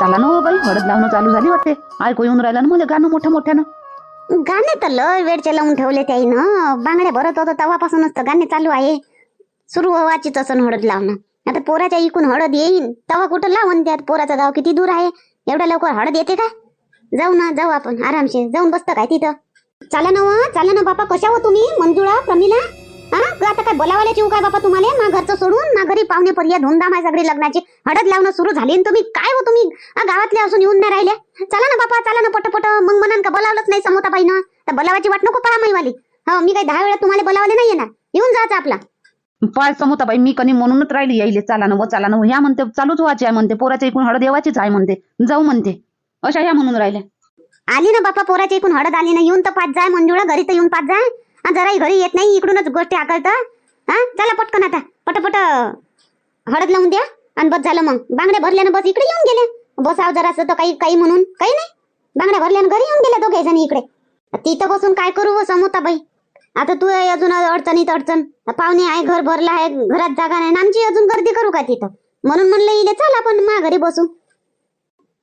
चला ना हो बाई हळद लावणं चालू झाली वाटते. ऐकू येऊन राहिलं ना मला गाणं मोठ्या मोठ्यानं. गाणे तर लय वेळचे लावून ठेवले त्याईनं. बांगड्या भरत होतं तेव्हापासूनच तर गाणे चालू आहे. सुरू व्हायचीच असं हळद लावणं. आता पोराच्या इकून हळद येईन. तेव्हा कुठं लावून त्यात पोराचं गाव किती दूर आहे? एवढ्या लवकर हळद येते का? जाऊ ना जाऊ आपण. आरामशीर. जाऊन बसतं काय तिथं? चला ना हो, वा चला ना बापा. कशा हो तुम्ही? मंजुळा प्रमिला? हा? ग आता काय बोलावाल्याची येऊ काय बापा तुम्हाला? मा घरचं सोडून मा घरी पाहुणे परिया धुमधाम आहे सगळी लग्नाची. हळद लावणं सुरू झाली न तुम्ही. काय हो तुम्ही? गावातले असून येऊन नाही राहिल्या चला ना बापा चला ना पटपट. मग म्हणान का बोलावलंच नाही समोता बाईनं तर बोलावाची वाट नको मैवाली हो मी काही दहा वेळा तुम्हाला बोलावले नाही येणार येऊन जायचं आपला. पाय समोता बाई मी कधी म्हणूनच राहिली यायले चला ना व चला ना. ह्या म्हणते चालूच व्हायची आहे म्हणते. पोराच्या इकडून हळद येवायचीच आहे म्हणते. जाऊ म्हणते. अशा ह्या म्हणून राहिल्या आली ना बापा पोराच्या इकडून हळद आली ना येऊन तर पाच जाय मंजुळा घरी तर येऊन पाच जाय. जराही घरी येत नाही इकडूनच गोष्टी आकळत हा चला पटकन आता. पटपट हळद लावून द्या आणि बस झालं मग. बांगड्या भरल्यानं बस इकडे येऊन गेले बसाव जरासं तर काही काही म्हणून. काही नाही. बांगड्या भरल्यानं घरी येऊन गेल्या दोघे जण इकडे. तिथं बसून काय करू हो, समोता बाई आता तू अजून अडचणीत अडचण. पाहुणे आहे घर भरला आहे घरात जागा नाही. आमची अजून गर्दी करू का तिथं? म्हणून म्हणलं इले चल आपण मा घरी बसू.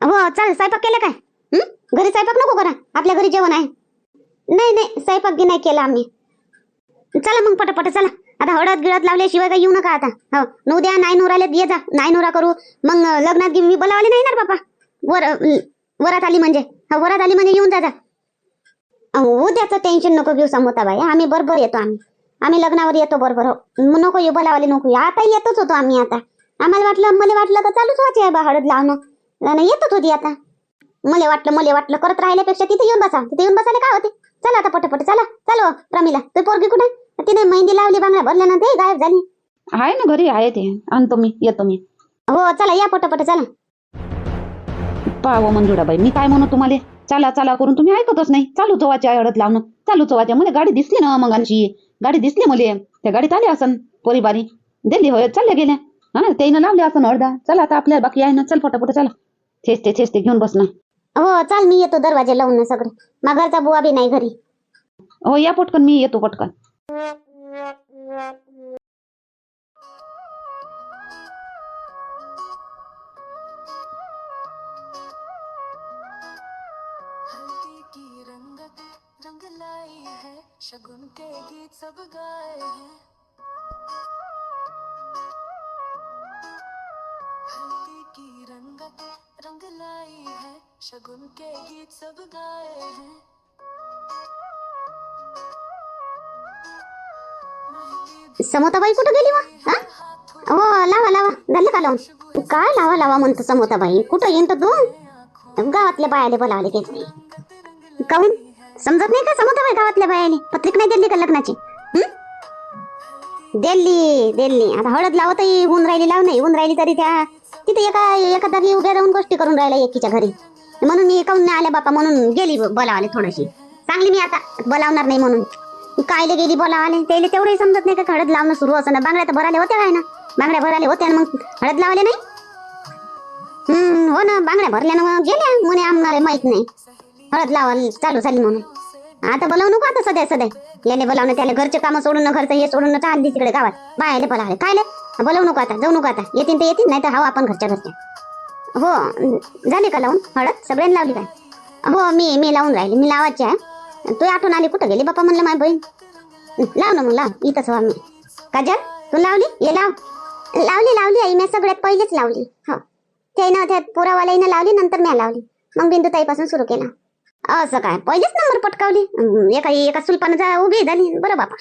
हो चाल स्वयंपाक केला काय? घरी स्वयंपाक नको करा. आपल्या घरी जेवण आहे. नाही नाही स्वयंपाक बी नाही केला आम्ही. चला मग पटापट चला. आता हळद गिळत लावल्याशिवाय काय येऊ नका आता. हो नऊ द्या नाही नोराले ये जा. नाही नोरा करू. मग लग्नात गी- मी बोलावले नाही ना बापा. वर वरात आली म्हणजे. हा वरात आली म्हणजे येऊन जा जा. उद्याचं टेन्शन नको घेऊ समोता बाई. आम्ही बरोबर येतो आम्ही. आम्ही लग्नावर येतो बरोबर हो. नको येऊ बोलावले नको आता येतोच होतो आम्ही आता. आम्हाला वाटलं मला वाटलं का चालूच व्हायचे आहे बा हळद लावणं. येतच होती आता. मला वाटलं मला वाटलं. करत राहिल्यापेक्षा तिथे येऊन बसा. तिथे येऊन बसायला काय होते? चला आता पटपट चला चलो प्रमिला तू पोरगी कुठे? तिने मेहंदी लावली बांगड्या भरल्यानंतर ते गायब झाली. आहे ना घरी आहे ते. आणतो मी येतो मी. हो चला या पटपट चला. पाहावं मंजुळाबाई मी काय म्हणू तुम्हाला? चला चला करून तुम्ही ऐकतच नाही. चालू चवाच्या हळद लावणं. चालू चवाच्या मला गाडी दिसली ना मग गाडी दिसली मला. त्या गाडीत आली असन पोरीबारी. दिल्ली होय चालल्या गेल्या. हा त्यानं लावले असन हळदा चला आता आपल्या बाकी आहे ना चल पटापट चला. थेचते थेचते घेऊन बस ना. हो चाल मी येतो दरवाजे लावून ना सगळे. माघारचा बुवा बी नाही घरी. हो या पटकन मी येतो पटकन. हल्दी की रंगत रंग लाई है शगुन के गीत सब गाए हैं। शगुन के गीत सब गाए हैं। समोताबाई कुठं गेली वा? हा? हो लावा लावा झालं का लावून काय लावा लावा म्हणतो समोताबाई. कुठं येईन तर तू? गावातल्या बायाले बोलावले घेतली काऊन समजत नाही का समोताबाई गावातल्या बायाने पत्रिक नाही दिली का लग्नाची? दिल्ली दिल्ली. आता हळद लावतही ऊन राहिली लाव नाही. ऊन राहिली तरी त्या तिथे एका एका जागी उभ्या राहून गोष्टी करून राहिल्या एकीच्या घरी. म्हणून मी काऊन नाही आल्या बापा? म्हणून गेली बोलावाले थोडीशी. चांगली मी आता बोलावणार नाही म्हणून. कायले गेली बोलावाले? त्याला तेवढंही समजत नाही का हळद लावणं सुरू असं ना? बांगड्या तर भराले होत्या काय ना? बांगड्या भराले होत्या ना मग हळद लावले नाही? हम्म हो ना बांगड्या भरल्या ना मग गेल्या. म्हणे आमणारे माहीत नाही. हळद लावायला चालू झाली म्हणून. आता बोलावू नको आता सध्या सध्या. याने बोलावणं त्याला घरचे कामं सोडून ना घरचं हे सोडून ना चालली तिकडे गावात. बायाले बोलावले कायले? बोलावू नको आता जाऊ नको आता. येतील तर येतील नाही तर हवं आपण घरच्या घरच्या. हो झाली का लावून? हळद? सगळ्यांनी लावली काय? हो मी मी लावून राहिली. मी लावायची आहे. तू आठवण आली कुठं गेली बाप्पा म्हणलं माझी बहीण? लाव ना मग लाव. इथंच हो मी. काजल तू लावली? ये लाव. लावली लावली आई. मी सगळ्यात पहिलेच लावली. हो. ते ना त्या पोरावाल्यानं लावली नंतर मी लावली. मग बिंदू ताईपासून सुरू केला. असं काय? पहिलेच नंबर पटकावली. एका एका सुलपानं जा उभी झाली. बरं बापा.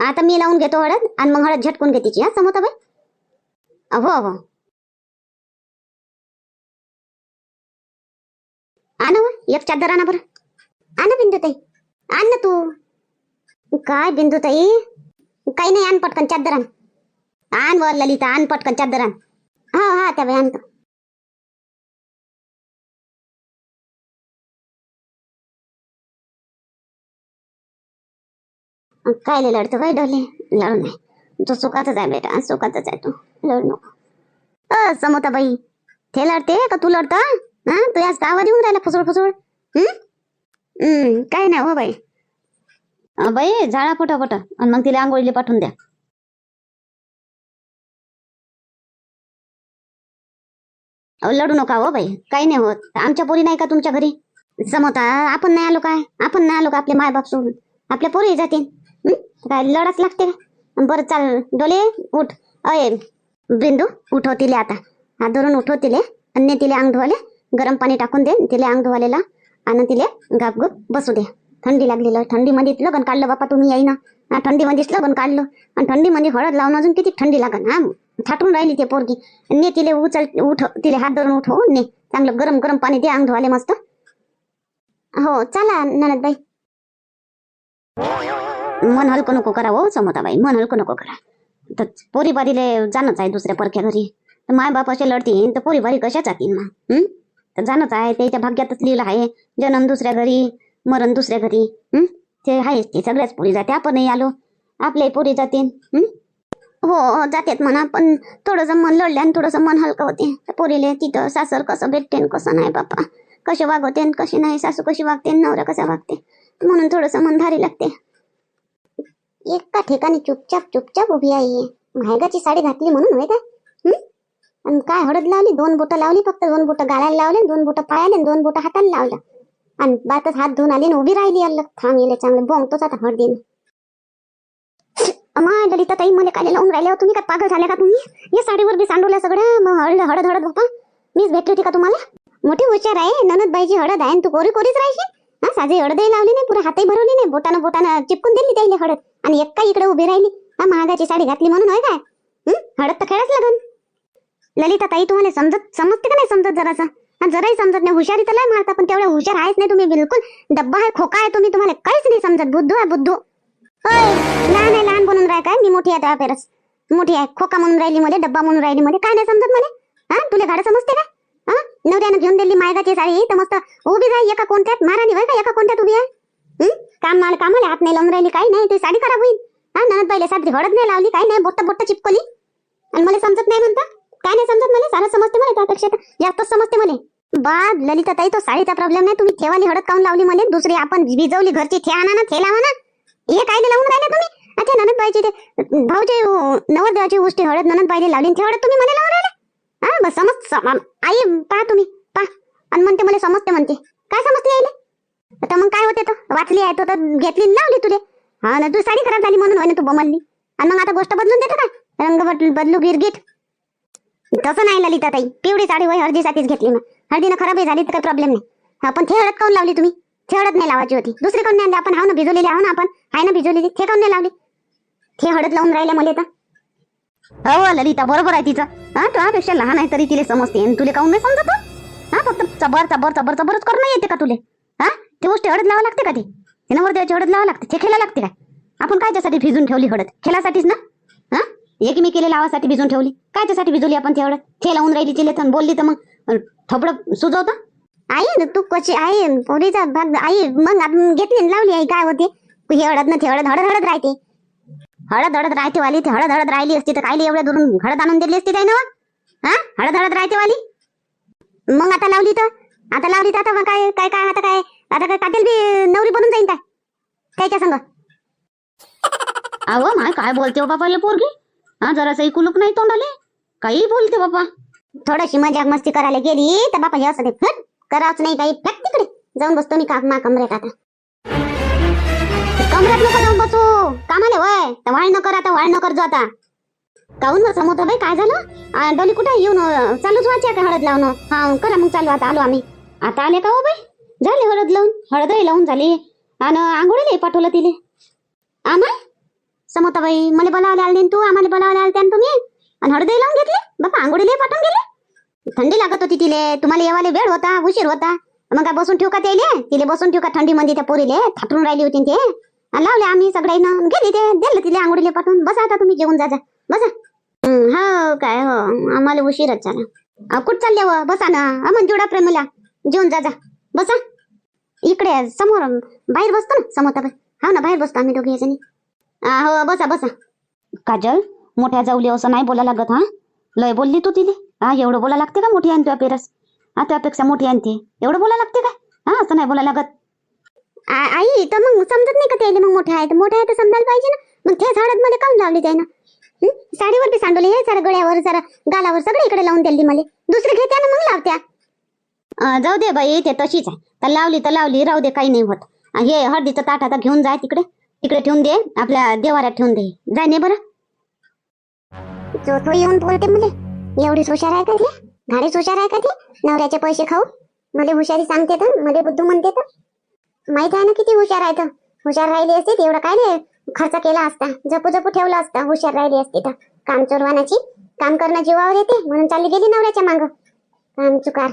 आता मी लावून घेतो हळद आणि मग हळद झटकून घेतीची हा समोता बाई. हो हो. आण एक चादर आणा बरं. आण बिंदुताई. आण ना तू. काय बिंदुताई? काही नाही आण पटकन चादर आण. आण वर ललिता आण पटकन चादर आण. हा हा त्या बाई आणतो. काय लय लढतो काय डोले? लढू नाही तो सुखातच आहे बेटा सुखातच आहे तू. लढू नको. समोता बाई ते लढते का तू लढता? हा तू आज गावात येऊन राहिला फुसळ फुसळ? हम्म हम्म काय नाही हो बाई. बाई झाडा पटापट आणि मग तिला आंघोळीला पाठवून द्या. लढू नका हो बाई. काही नाही होत. आमच्या पोरी नाही का तुमच्या घरी? जमवता आपण नाही आलो काय? आपण नाही आलो का आपले मायबाप सोडून? आपल्या पोरी जातील. काय लढाच लागते बर बरं चाल डोले उठ. अय बिंदू उठवतील आता. हात धरून उठवतील. आणि तिले अंग धुवाले गरम पाणी टाकून दे तिला अंग धुवालेला आणि तिले गापगुप बसू दे. थंडी लागलेलं थंडीमध्ये लगन काढलं बापा तुम्ही येईना. हा थंडीमध्येच लगन काढलं. आणि थंडीमध्ये हळद लावून अजून किती थंडी लागन हा? थाटून राहिली ते पोरगी. ने तिले उचल उठ तिले हात धरून उठव हो, ने. चांगलं गरम गरम पाणी दे अंग धुवाले मस्त. हो चला ननदबाई. मन हलकं नको करा हो समोताबाई. मन हलकं नको करा. तर पोरी बारीले जाणंच आहे दुसऱ्या परख्या घरी. तर माय बापाशी लढतीन तर पोरी बारी कशा जातील मग हं? तर आहे त्याच्या भाग्यातच लिहिलं आहे जन्म दुसऱ्या घरी मरण दुसऱ्या घरी. ते आहेच ते सगळ्याच पोरी जाते आपणही आलो. आपल्याही पोरी जाते हं? हो जातात म्हणा पण थोडंसं मन लढल्यानं थोडंसं मन हलकं होते. पोरीले तिथं सासर कसं भेटते कसं नाही बापा कसे वागवते कसे नाही सासू कशी वागते नवरा कसा वागते? म्हणून थोडंसं मन भारी लागते. एका ठिकाणी चुपचाप चुपचाप उभी आहे महागाची साडी घातली म्हणून होय का? आणि काय हळद लावली दोन बोटं लावली फक्त दोन बोटं गाळायला लावले दोन बोटं पायाले दोन बोटं हाताला लावलं आणि बातच हात धुवून आली आणि उभी राहिली अल्ल थांब येले चांगले बोंगतोच आता हळदीनं माय ललिता ताई मला काय लावून राहिले तुम्ही काय पागल झाले का तुम्ही? या साडीवर बी सांडवल्या सगळ्या मग हळद हळद हळद बापा. मीच भेटली होती का तुम्हाला? मोठी हुशार आहे ननदबाईची हळद आहे तू कोरी कोरीच राहायची हा साधी हळदही लावली नाही पुरा हातही भरवली नाही बोटानं बोटानं चिपकून दिली त्याला हळद. आणि एक काय इकडे उभी राहिली? हा महागाची साडी घातली म्हणून होय काय? हळद तर खेळच लागन. ललिता ताई तुम्हाला समजत समजते का नाही समजत जरासा? जराही समजत नाही. हुशारी तर लय मारता पण तेवढ्या हुशार आहेच नाही तुम्ही बिलकुल. डब्बा आहे खोका आहे तुम्ही तुम्हाला काहीच नाही समजत. बुद्धू आहे बुद्धू. होय लहान आहे लहान बनून राह काय मी मोठी आहे त्या पेरस मोठी आहे खोका म्हणून राहिली मध्ये डब्बा म्हणून राहिली मध्ये काय नाही समजत मला? हा तुला गाडं समजते का? हा नवऱ्यानं घेऊन दिली मायगाची साडी तर मस्त उभी जाय एका कोणत्यात. महाराणी होय का एका कोणत्यात उभी आहे? काम मला कामाला हात नाही लावून राहिली काही नाही ते साडी खराब होईल. हा ननद पहिले साडी हळद नाही लावली काही नाही बोट्ट बोट्ट चिपकली आणि मला समजत नाही म्हणता? काय नाही समजत मला? सारं समजते मला त्यापेक्षा तर. जास्तच समजते मला. बा ललिता ताई तो साडीचा प्रॉब्लेम नाही. तुम्ही ठेवाली हळद काऊन लावली मला? दुसरी आपण भिजवली घरची ठे आणा ना थे लावा ना हे काय लावून राहिले तुम्ही? अच्छा ननद पाहिजे ते भाऊचे नवरदेवाची गोष्टी हळद ननद पाहिजे लावली ते हळद तुम्ही मला लावून राहिले? हा बस समज आई पहा तुम्ही पहा. आणि म्हणते मला समजते म्हणते. काय समजते यायले? तर मग काय होते तर? वाचली आहे तो तर घेतली लावली तुले. हा ना तू साडी खराब झाली म्हणून होय तू बमलली. आणि मग आता गोष्ट बदलून देतो का रंग बदलू बदलू गिरगीट तसं नाही ललिता ताई. पिवळी साडी वय हळदीसाठीच घेतली ना हळदीनं खराबही झाली तर काही प्रॉब्लेम नाही. आपण पण थे हळद काऊन लावली तुम्ही? थे हळद नाही लावायची होती. दुसरी काऊन नाही आणली? आपण हा ना भिजवलेली आहो ना आपण. आहे ना भिजवलेली. थे काऊन नाही लावली? थे हळद लावून राहिल्या मला तर? हो ललिता बरोबर आहे तिचं. हा तुझ्यापेक्षा लहान आहे तरी तिला समजते. आणि तुला काऊन नाही समजत हो? हा? फक्त चबर चबर चबर चबरच करणं येते का तुले? हा ते गोष्टी हळद लावा लागते का ते? ते नवरदेवाची हळद लावा लागते. ते खेळा लागते काय? आपण काय त्यासाठी भिजून ठेवली हळद? खेळासाठीच ना? हा? एकमेकीला लावासाठी भिजून ठेवली. कायच्यासाठी भिजवली आपण ती हळद थे लावून राहिली तिले तर बोलली तर मग. थोपडं सुजवतं. आई न तू कशी आई पोरीचा भाग आई मग आपण घेतली लावली आई काय होते? हे हळद ना ते हळद हळद हळद राहते. हळद हळद राहते वाली ते हळद हळद राहिली असती तर कायली एवढ्या दुरून हळद आणून दिली असती काय ना हा? हळद हळद राहते वाली मग आता लावली तर? आता लावली तर आता मग काय काय काय आता काय? आता काय काटेल बी नवरी बनून जाईन काय? त्याच्या संग. अहो माय काय बोलते हो बाबा पोरगी? हा जरासही कुलूप नाही तोंडाले. काही बोलते बाबा. थोडीशी मजाक मस्ती करायला गेली तर बापा हे असं ते फट करावच नाही काही फट तिकडे. जाऊन बसतो मी का मा कमरेत आता. कमरेत नको जाऊन बसू. कामाले वय. तर वाळ न कर आता वाळ न कर जो आता. काहून ना समोर बाई काय झालं? डोली कुठे? येऊन चालूच व्हायची का हळद लावणं. हा करा मग चालू आता आलो आम्ही. आता आले का हो बाई? झाले हळद लावून. हळदही लावून झाली. आणि आंघोळीला पाठवलं तिले. आम्हा? समोताबाई मला बोलावले आले तू आम्हाला बोलावले आले त्यानं तुम्ही. आणि हळदी लावून घेतली बापा आंघोळीला पाठवून गेले. थंडी लागत होती तिले तुम्हाला येवाले वेळ होता उशीर होता. मग काय बसून ठेवू का त्याले? तिले बसून ठेवू का थंडी मध्ये त्या पोरीले? थाटून राहिली होती ते. आणि लावले आम्ही सगळ्यांना गेली ते दिलं तिले आंघोळीला पाठवून. बसा आता तुम्ही जेवून जा बसा. हो काय हो आम्हाला उशीरच झाला. अहो, कुठं चालले व? बसा ना. अमन जोडा प्रेमला. जेवून जा जा. बसा. इकडे समोर बाहेर बसतो ना समोर हा ना बाहेर बसतो आम्ही दोघे जणी. हा, हो बसा बसा. काजल मोठ्या जाऊली असं नाही बोला लागत हा? लय बोलली तू तिले? हा एवढं बोला लागते का मोठी आणते पेरस हा त्यापेक्षा मोठी आणते एवढं बोला लागते का? हा असं नाही बोला लागत. आ- आई तर मग समजत नाही का त्याला मग मोठे आहे तर मोठे आहे तर समजायला पाहिजे ना. मग तेच हळदमध्ये काऊन लावली त्यानं? हं? साडीवर बी सांडवली हे सारं गळ्यावर सारं गालावर सगळं इकडे लावून दिली मला. दुसरी घेत्या ना मग लावत्या. अं, जाऊ दे बाई ते तशीच आहे. तर लावली तर लावली राहू दे काही नाही होत. हे हळदीचं ताट आता घेऊन जाय तिकडे. तिकडे ठेवून दे आपल्या देवाऱ्यात ठेवून दे. जाय नाही बरं. जो तो येऊन बोलते मुले. एवढीच हुशार आहे का ती? भारीच हुशार आहे का ती? नवऱ्याचे पैसे खाऊ. मला हुशारी सांगते तर मला बुद्धू म्हणते तर. माहीत आहे ना किती हुशार आहे तर हुशार राहिली असते तर एवढं काय नाही खर्च केला असता. जपू जपू ठेवला असता. हुशार राहिली असते तर. काम चोरवानाची काम करणं जीवावर येते. म्हणून चालली गेली नवऱ्याच्या मांग. काम चुकार.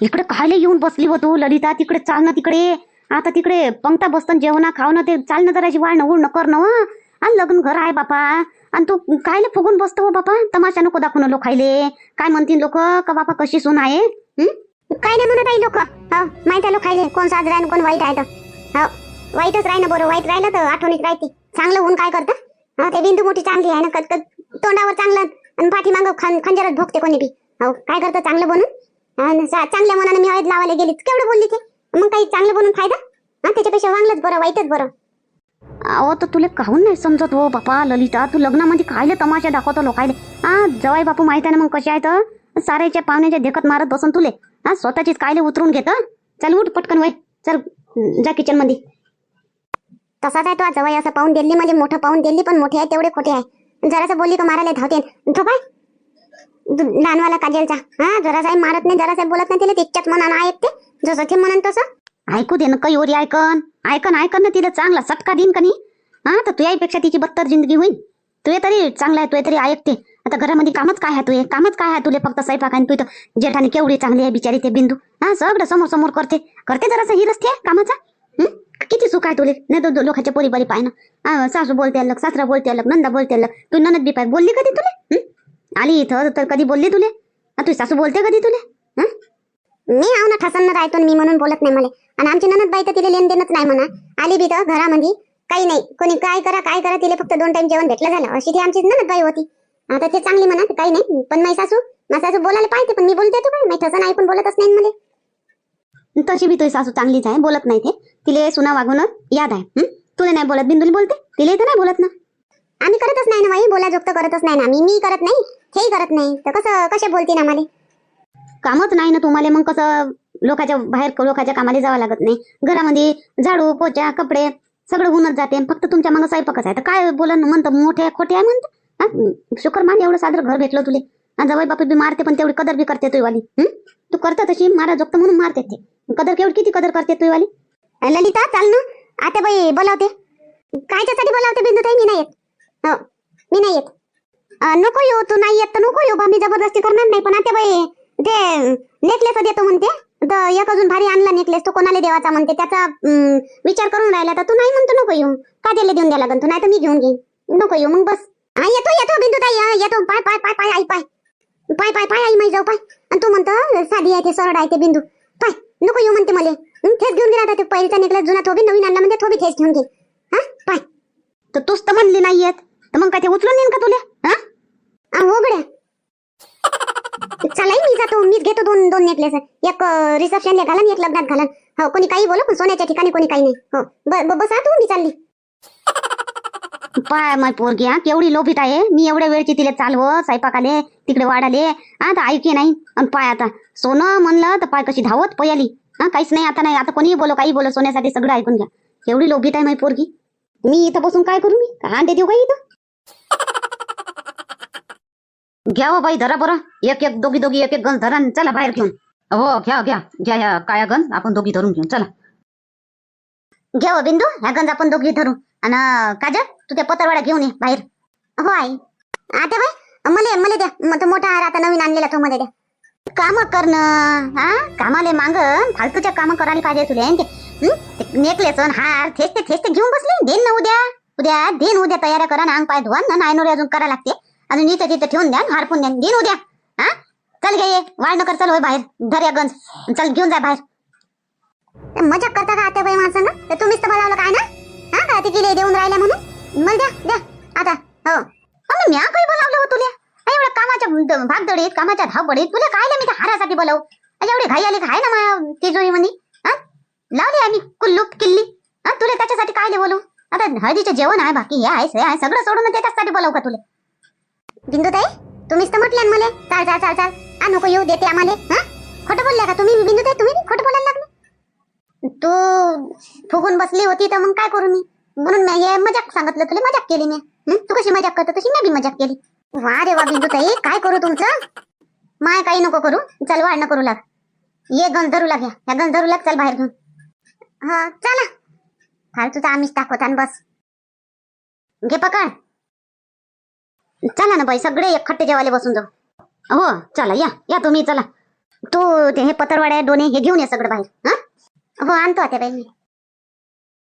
इकडे कायले येऊन बसली हो तू? ललिता तिकडे चाल ना तिकडे. आता तिकडे पंक्ता बसतं जेवणा खावणं ते चालणं जराशी वाढणं उडणं करणं हं. आणि लग्न घर आहे बापा. आणि तू कायले फुगून बसतो हो बापा? तमाशा नको दाखवून लोक खायले काय म्हणतील लोक? का बापा कशी सून आहे? काय नाही म्हणत आहे लोक. हो माहीत आहे लोक खायले कोण साजरा आहे कोण वाईट आहे तर. हो वाईटच राहिलं बरं. वाईट राहिलं तर आठवणीत राहते. चांगलं होऊन काय करता? हो, ते बिंदू मोठी चांगली आहे ना. कत तोंडावर चांगलं आणि पाठीमागं खं खंजरच भोगते कोणी बी. हो काय करतं? चांगलं बनून? हो, चा- चांगल्या मनाने मी हवेत लावायला गेली केवढं बोलली ते? मग काही चांगलं बनून फायदा? हा त्याच्यापेक्षा वांगलंच बरं वाईटच बरं. अहो तर तुला काहून नाही समजत हो बापा ललिता? तू लग्नामध्ये कायले तमाशा दाखवतो लोकायले. हा जवाई बापू माहीत आहे ना मग कसे आहे तर साऱ्याच्या पाहुण्याच्या देखत मारत बसून तुले. हा स्वतःचीच कायले उतरून घेत चल उठ पटकन वय. चल जा किचनमध्ये तसाच आहे तो जवाई असं पाहून दिल्ली म्हणजे मोठं पाहून दिली पण मोठे आहे तेवढे खोटे आहे. जरासं बोलली का मारायला धावते तो काय लहानवाला काजलचा. हा जरासाही मारत नाही जरासाही बोलत नाही तिला तिच्यात मनानं ऐकते जसं ते म्हणन तसं. ऐकू दे ना काही ओरी ऐकन. ऐकन ऐकन ना तिला चांगला सटका देईन का नाही हा तर तुझ्यापेक्षा तिची बत्तर जिंदगी होईल तुझे तरी चांगला आहे तुझे तरी ऐकते आता घरामध्ये कामच काय आहे तुझे कामच काय आहे तुले फक्त स्वयंपाक आणि तू तर जेठाने केवढी चांगली आहे बिचारी ते बिंदू. हा सगळं समोर समोर करते. करते जरासं ही रस्ते कामाचा? किती सुख आहे तुले? नाही तर लोकांच्या पोरी बरी पाय ना. हा, सासू बोलते अलग सासरा बोलते अलग नंदा बोलते अलग. तू ननद बी पाय. बोलली कधी तुले? आली इथं तर कधी बोलली तुले? तू तुझी सासू बोलते कधी तुले? हं? मी आव ना ठसन राहतो मी म्हणून बोलत नाही मला. आणि आमची ननद बाई तर तिला लेन देणच नाही म्हणा. आली बी तर घरामध्ये काही नाही. कोणी काय करा काय करा तिला फक्त दोन टाइम जेवण भेटलं झालं. अशी ती आमची ननद बाई होती. आता ते चांगली म्हणा काही नाही. पण माझी सासू माझी सासू बोलायला पाहिजे पण मी बोलते तो काय? मी ठसन ऐकून बोलतच नाही मला. तशी बी तुझी सासू चांगलीच आहे बोलत नाही ते. तिले सुना वागून याद आहे हं? तुला नाही बोलत बिंदुली बोलते? तिला तर नाही बोलत ना. आम्ही करतच नाही ना बाई बोला जोगत करतच नाही ना. मी मी करत नाही हेही करत नाही. तर कसं कसे बोलते ना मला? कामच नाही ना तुम्हाला मग कसं लोकांच्या बाहेर लोकांच्या कामाला जावं लागत नाही. घरामध्ये झाडू पोचा कपडे सगळं होऊनच जाते. फक्त तुमच्या मग स्वयंपाकच आहे. तर काय बोला ना म्हणतं मोठे खोटे आहे म्हणतं. शुकर शुक्र मान एवढं सादर घर भेटलं तुले. जवळ बापू बी मारते पण तेवढी कदर बी करते तुझीवाली तू करता तशी मारा जोगत म्हणून मारते ते. कदर केवढी किती कदर करते तुझीवाली ललिता चाल ना. आता बाई बोलावते. कायच्यासाठी बोलावते बिंदू ताई? मी नाही येत. हो मी नाही येत. नको येऊ तू नाही येत तर नको येऊ बा. मी जबरदस्ती करणार नाही. पण आता बाई ते नेकलेस देतो म्हणते तर एक अजून भारी आणला नेकलेस तो कोणाला देवाचा म्हणते त्याचा विचार करून राहिला तर तू नाही म्हणतो नको येऊ. का त्याला देऊन द्यायला लागन तू नाही तर मी घेऊन घेईन. नको येऊ मग बस. हा येतो येतो बिंदू ताई येतो. पाय पाय पाय पाय आई पाय. पाय पाय पाय आई माई जाऊ पाय. आणि तू म्हणतो साधी आहे ते सरळ आहे ते बिंदू. पाय नको येऊ म्हणते मला. हं, घेऊन गेला ते पहिलीचा नेकलेस जुना थोबी नवीन आणला म्हणजे थोबी बी घेऊन घे. हा पाय. तर तूच तर म्हणली नाही येत तर मग काय ते उचलून येईन का तुला? हा? हो गड्या चला मी जातो. मीच घेतो दोन दोन नेकलेस एक रिसेप्शनला घालन एक लग्नात घालन. हो कोणी काही बोलो? पण सोन्याच्या ठिकाणी कोणी काही नाही. हो. बसा तू मी चालली. पाय मग पोरगी हा. केवढी लोभीत आहे. मी एवढ्या वेळची तिला चालव स्वयंपाकाले तिकडे वाढाले हा तर ऐके नाही. आणि पाय आता. सोनं म्हणलं तर पाय कशी धावत पयाली. हा काहीच नाही आता नाही. आता कोणीही बोलो काही बोलो सोन्यासाठी सगळं ऐकून घ्या. केवढी लोभीत आहे माय पोरगी. मी इथं बसून काय करू मी? हांडे देऊ का इथं? घ्या हो बाई धरा बरं. एक एक दोघी दोघी एक एक गंज धरा आणि चला बाहेर घेऊन. हो घ्या घ्या. घ्या ह्या काळ्या गंज आपण दोघी धरून घेऊन. चला. घ्या हो बिंदू ह्या गंज आपण दोघी धरू. आणि काजल तू त्या पत्रवाडा घेऊन ये बाहेर. हो आई. आता बाई मले मले द्या. म- तो मोठा हार आता नवीन आणलेला तो मध्ये द्या. काम करणं हा? कामाले मांग फालतूच्या काम करायला पाहिजे तुले. हं? ते, हं? नेकलेस अन हार थेच ते थेच ते घेऊन बसले. देन ना उद्या. उद्या देन उद्या तयाऱ्या करा. ना अंग पाय धुवा ना. नायनोरी अजून करा लागते. अजून इथं तिथं ठेवून द्या हारपून द्या देन उद्या. हा? चल घे वाढ नकर चल होय बाहेर धर या गंज. चल घेऊन जा बाहेर. मजा करता का आता बाई माणसानं? तर तुम्हीच तर बोलावलं काय ना? हा का गेले देऊन राहिल्या म्हणून. मला द्या द्या. आता हो. अरे म्या काही बोलावलं हो तुला? अरे एवढ्या कामाच्या भागदडीत कामाच्या धावपडीत तुला काय मी त्या हारासाठी बोलावू? अरे एवढी घाई आली काय ना माझ्या तिजोरी मध्ये हा? लावली आम्ही कुल्लू किल्ली. हा तुला त्याच्यासाठी काय बोलू? आता हळदीचे जेवण आहे बाकी हे आहे सगळं सोडून त्याच्यासाठी बोलावू का तुला? बिंदुताई तुम्हीच तर म्हटल्या मला. चाल चाल चाल चाल. आ नको येऊ देते आम्हाला हा? खोटं बोलल्या का तुम्ही? बिंदुताई तुम्ही खोटं बोलायला लागले. तू फुगून बसली होती तर मग काय करू मी? म्हणून मी हे मजाक सांगितलं तुला मजाक केली मी. तू कशी मजाक करतो तशी मी बी मजाक केली. वा रे वा बिंदुताई काय करू तुमचं? माय काही नको करू. चल वाढणं करू लाग. ये गंज धरू लाग या गंज धरू लाग चल बाहेर घेऊन. हा चला. फालतूचा आम्हीच दाखवता बस. घे पकड. चला ना बाई सगळे एकखट्टे जेवायला बसून जाऊ. हो चला या या तुम्ही चला. तू ते हे पतरवाड्या दोन्ही हे घेऊन ये सगळं बाहेर हा? हो आणतो आता बाई मी.